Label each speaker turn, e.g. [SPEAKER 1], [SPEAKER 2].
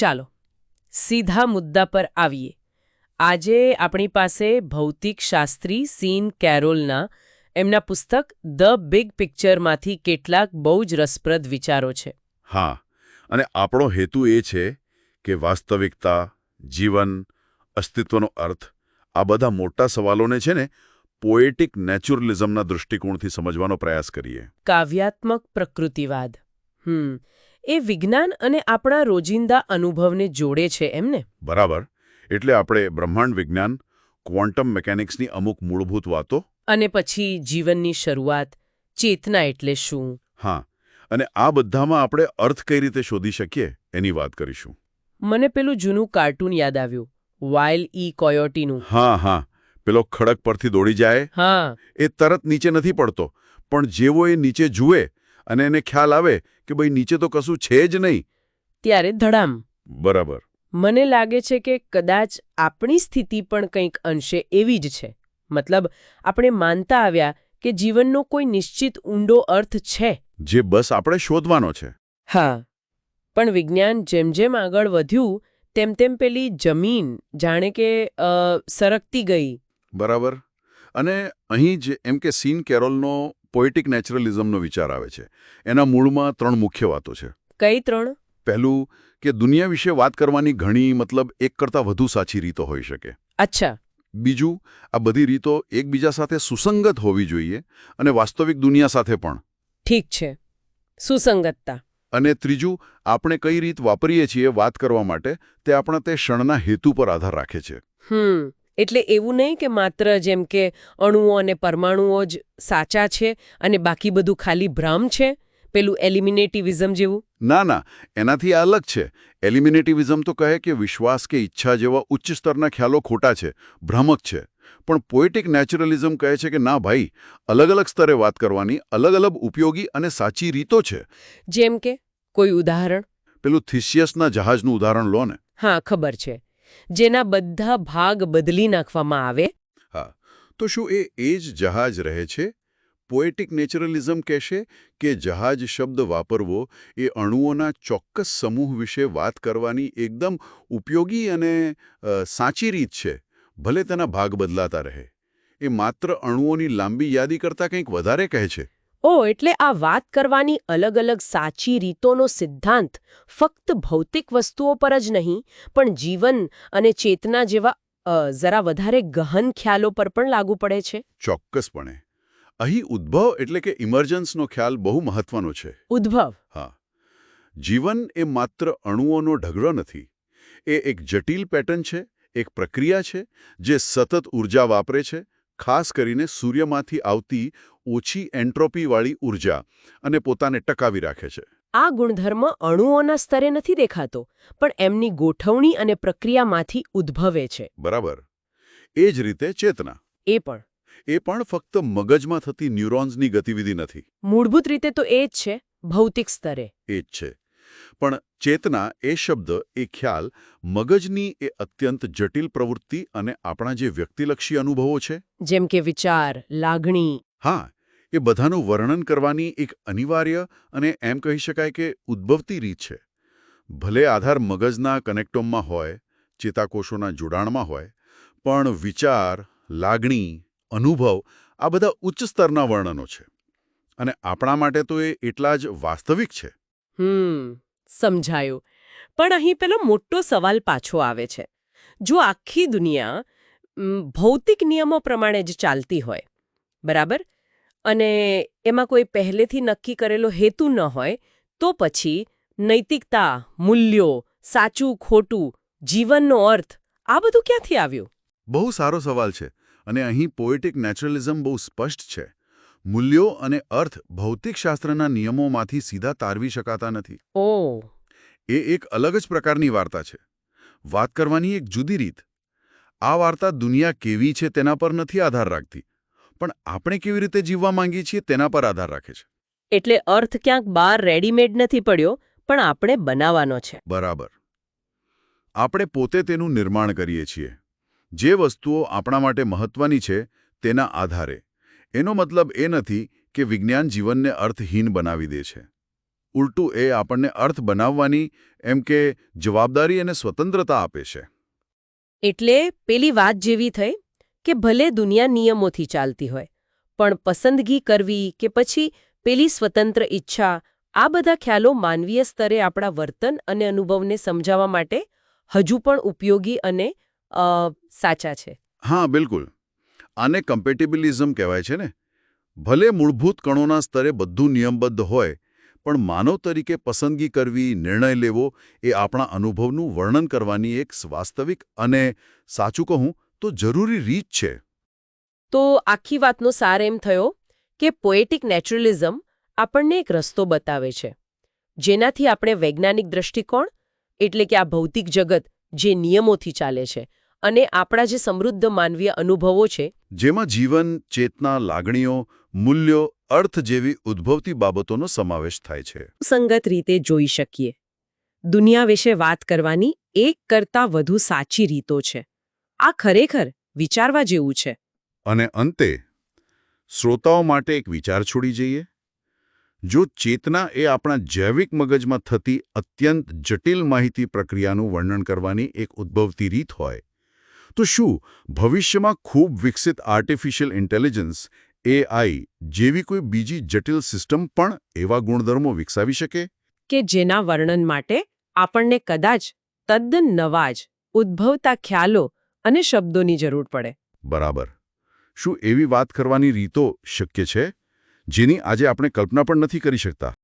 [SPEAKER 1] ચાલો સીધા મુદ્દા પર આવીએ. આજે આપણી પાસે ભૌતિક શાસ્ત્રી સીન કેરોલના એમના પુસ્તક ધ બિગ પિક્ચરમાંથી કેટલાક બહુ જ રસપ્રદ વિચારો છે.
[SPEAKER 2] હા અને આપણો હેતુ એ છે કે વાસ્તવિકતા જીવન અસ્તિત્વનો અર્થ આ બધા મોટા સવાલોને છે ને પોએટિક નેચરલિઝમના દૃષ્ટિકોણથી સમજવાનો પ્રયાસ કરીએ.
[SPEAKER 1] કાવ્યાત્મક પ્રકૃતિવાદ. હમ એ વિજ્ઞાન અને આપણા રોજિંદા અનુભવને જોડે છે એમને
[SPEAKER 2] બરાબર. એટલે આપણે બ્રહ્માંડ વિજ્ઞાન ક્વોન્ટમ મિકેનિક્સની અમુક મૂળભૂત વાતો?
[SPEAKER 1] અને પછી જીવનની શરૂઆત ચેતના એટલે શું?
[SPEAKER 2] હા. અને આ બધામાં આપણે અર્થ કઈ રીતે શોધી શકીએ એની વાત કરીશું.
[SPEAKER 1] મને પેલું જૂનું કાર્ટૂન યાદ આવ્યું વાઇલ ઈ કોયોટીનું.
[SPEAKER 2] હા હા. પેલો ખડક પરથી દોડી જાય.
[SPEAKER 1] હા.
[SPEAKER 2] એ તરત નીચે નથી પડતો પણ જેવો એ નીચે જુએ અને એને ખ્યાલ આવે કે ભાઈ નીચે તો કશું છે જ નહીં.
[SPEAKER 1] ત્યારે ધડામ.
[SPEAKER 2] બરાબર.
[SPEAKER 1] મને લાગે છે કે કદાચ આપણી સ્થિતિ પણ કંઈક અંશે એવી જ છે. મતલબ આપણે માનતા આવ્યા કે જીવનનો કોઈ નિશ્ચિત ઊંડો અર્થ છે.
[SPEAKER 2] જે બસ આપણે શોધવાનો છે.
[SPEAKER 1] હા. પણ વિજ્ઞાન જેમ જેમ આગળ વધ્યું તેમ તેમ પેલી જમીન જાણે કે સરકતી ગઈ.
[SPEAKER 2] બરાબર. અને અહીં જ એમ કે સીન કેરોલનો પોએટિક નેચરલિઝમનો વિચાર આવે છે. એના મૂળમાં ત્રણ મુખ્ય વાતો છે.
[SPEAKER 1] કઈ ત્રણ?
[SPEAKER 2] પહેલું કે દુનિયા વિશે વાત કરવાની ઘણી મતલબ એક કરતાં વધુ સાચી રીતો હોઈ શકે.
[SPEAKER 1] અચ્છા.
[SPEAKER 2] બીજું આ બધી રીતો એકબીજા સાથે સુસંગત હોવી જોઈએ અને વાસ્તવિક દુનિયા સાથે પણ.
[SPEAKER 1] ઠીક છે. સુસંગતતા.
[SPEAKER 2] અને ત્રીજું આપણે કઈ રીત વાપરીએ છીએ વાત કરવા માટે તે આપણા તે ક્ષણના હેતુ પર આધાર રાખે છે.
[SPEAKER 1] હમ. એટલે એવું નહીં કે માત્ર જેમ કે અણુઓ અને પરમાણુઓ જ સાચા છે અને બાકી બધું ખાલી ભ્રમ છે? પેલું એલિમિનેટિવિઝમ જેવું?
[SPEAKER 2] ના ના એનાથી આ અલગ છે. એલિમિનેટિવિઝમ તો કહે કે વિશ્વાસ કે ઈચ્છા જેવા ઉચ્ચ સ્તરના ખ્યાલો ખોટા છે ભ્રામક છે. પણ પોએટિક નેચરલિઝમ કહે છે કે ના ભાઈ અલગ અલગ સ્તરે વાત કરવાની અલગ અલગ ઉપયોગી અને સાચી રીતો છે.
[SPEAKER 1] જેમ કે કોઈ ઉદાહરણ?
[SPEAKER 2] પેલું થિસિયસના જહાજનું ઉદાહરણ લો ને.
[SPEAKER 1] હા ખબર છે. જેના બધા ભાગ બદલી નાખવામાં આવે?
[SPEAKER 2] હા, તો શું એ એ જ જહાજ રહે છે? પોએટિક નેચરલિઝમ કહેશે કે જહાજ શબ્દ વાપરવો એ અણુઓના ચોક્કસ સમૂહ વિશે વાત કરવાની એકદમ ઉપયોગી અને સાચી રીત છે. ભલે તેના ભાગ બદલાતા રહે. એ માત્ર અણુઓની લાંબી યાદી કરતાં કંઈક વધારે કહે છે.
[SPEAKER 1] ઓ એટલે આ વાત કરવાની અલગ અલગ સાચી રીતોનો સિદ્ધાંત ફક્ત ભૌતિક વસ્તુઓ પર જ નહીં પણ જીવન અને ચેતના જેવા જરા વધારે ગહન ખ્યાલો પર પણ લાગુ પડે છે?
[SPEAKER 2] ચોક્કસપણે. અહીં ઉદ્ભવ એટલે કે ઇમર્જન્સનો ખ્યાલ બહુ મહત્વનો છે.
[SPEAKER 1] ઉદ્ભવ.
[SPEAKER 2] હા. જીવન એ માત્ર અણુઓનો ઢગલો નથી. એ એક જટિલ પેટર્ન છે એક પ્રક્રિયા છે જે સતત ઊર્જા વાપરે છે ખાસ કરીને સૂર્યમાંથી આવતી ઓછી એન્ટ્રોપીવાળી ઊર્જા અને પોતાને ટકાવી રાખે છે.
[SPEAKER 1] આ ગુણધર્મ અણુઓના સ્તરે નથી દેખાતો પણ એમની ગોઠવણી અને પ્રક્રિયામાંથી ઉદ્ભવે છે.
[SPEAKER 2] બરાબર. એ જ રીતે ચેતના.
[SPEAKER 1] એ પણ.
[SPEAKER 2] એ પણ ફક્ત મગજમાં થતી ન્યુરોન્સની ગતિવિધિ નથી.
[SPEAKER 1] મૂળભૂત રીતે તો એ જ છે ભૌતિક સ્તરે.
[SPEAKER 2] એ જ છે. પણ ચેતના એ શબ્દ એ ખ્યાલ મગજની એ અત્યંત જટિલ પ્રવૃત્તિ અને આપણા જે વ્યક્તિલક્ષી અનુભવો છે.
[SPEAKER 1] જેમ કે વિચાર લાગણી.
[SPEAKER 2] હા એ બધાનું વર્ણન કરવાની એક અનિવાર્ય અને એમ કહી શકાય કે ઉદ્ભવતી રીત છે. ભલે આધાર મગજના કનેક્ટોમમાં હોય ચેતાકોષોના જોડાણમાં હોય પણ વિચાર લાગણી અનુભવ આ બધા ઉચ્ચ સ્તરના વર્ણનો છે. અને આપણા માટે તો એ એટલા જ વાસ્તવિક છે.
[SPEAKER 1] હમ, સમજાયું. પણ અહીં પેલો મોટો સવાલ પાછો આવે છે. જો આખી દુનિયા ભૌતિક નિયમો પ્રમાણે જ ચાલતી હોય, બરાબર? અને એમાં કોઈ પહેલેથી નક્કી કરેલો હેતુ ન હોય, તો પછી નૈતિકતા, મૂલ્યો, સાચું, ખોટું, જીવનનો અર્થ, આ બધું ક્યાંથી આવ્યું?
[SPEAKER 2] બહુ સારો સવાલ છે અને અહીં પોએટિક નેચરલિઝમ બહુ સ્પષ્ટ છે. મૂલ્યો અને અર્થ ભૌતિકશાસ્ત્રના નિયમોમાંથી સીધા તારવી શકાતા નથી.
[SPEAKER 1] ઓ.
[SPEAKER 2] એ એક અલગ જ પ્રકારની વાર્તા છે. વાત કરવાની એક જુદી રીત. આ વાર્તા દુનિયા કેવી છે તેના પર નથી આધાર રાખતી પણ આપણે કેવી રીતે જીવવા માંગીએ છીએ તેના પર આધાર રાખે છે.
[SPEAKER 1] એટલે અર્થ ક્યાંક બહાર રેડીમેડ નથી પડ્યો પણ આપણે બનાવવાનો છે.
[SPEAKER 2] બરાબર. આપણે પોતે તેનું નિર્માણ કરીએ છીએ. જે વસ્તુઓ આપણા માટે મહત્વની છે તેના આધારે. એનો મતલબ એ નથી કે વિજ્ઞાન જીવનને અર્થહીન બનાવી દે છે. ઉલટું એ આપણને અર્થ બનાવવાની એમ કે જવાબદારી અને સ્વતંત્રતા આપે છે.
[SPEAKER 1] એટલે પેલી વાત જેવી થઈ કે ભલે દુનિયા નિયમોથી ચાલતી હોય પણ પસંદગી કરવી કે પછી પેલી સ્વતંત્ર ઈચ્છા આ બધા ખ્યાલો માનવીય સ્તરે આપણા વર્તન અને અનુભવને સમજાવવા માટે હજુ પણ ઉપયોગી અને સાચા છે.
[SPEAKER 2] હા બિલકુલ. આને કમ્પેટિબિલિઝમ કહેવાય છે ને. ભલે મૂળભૂત કણોના સ્તરે બધું નિયમબદ્ધ હોય, પણ માનવ તરીકે પસંદગી કરવી, નિર્ણય લેવો એ આપણા અનુભવનું વર્ણન કરવાની એક વાસ્તવિક અને સાચું કહું તો જરૂરી રીત છે.
[SPEAKER 1] તો આખી વાતનો સાર એમ થયો કે પોએટિક નેચરલિઝમ આપણને એક રસ્તો બતાવે છે, જેનાથી આપણે વૈજ્ઞાનિક દૃષ્ટિકોણ એટલે કે આ ભૌતિક જગત, જે નિયમોથી ચાલે છે અને આપણા જે સમૃદ્ધ માનવીય અનુભવો છે
[SPEAKER 2] જેમાં જીવન ચેતના લાગણીઓ મૂલ્યો અર્થ જેવી ઉદ્ભવતી બાબતોનો સમાવેશ થાય છે.
[SPEAKER 1] સંગત રીતે જોઈ શકીએ. દુનિયા વિશે વાત કરવાની એક કરતાં વધુ સાચી રીતો છે. આ ખરેખર વિચારવા જેવું છે.
[SPEAKER 2] અને અંતે શ્રોતાઓ માટે એક વિચાર છોડી જઈએ. જો ચેતના એ આપણા જૈવિક મગજમાં થતી અત્યંત જટિલ માહિતી પ્રક્રિયાનું વર્ણન કરવાની એક ઉદ્ભવતી રીત હોય તો શું ભવિષ્યમાં ખૂબ વિકસિત આર્ટિફિશિયલ ઇન્ટેલિજન્સ એઆઈ જેવી કોઈ બીજી જટિલ સિસ્ટમ પણ એવા ગુણધર્મો વિકસાવી શકે?
[SPEAKER 1] કે જેના વર્ણન માટે આપણને કદાચ તદ્દન નવા જ ઉદ્ભવતા ખ્યાલો અને શબ્દોની જરૂર પડે.
[SPEAKER 2] બરાબર. શું એવી વાત કરવાની રીતો શક્ય છે જેની આજે આપણે કલ્પના પણ નથી કરી શકતા?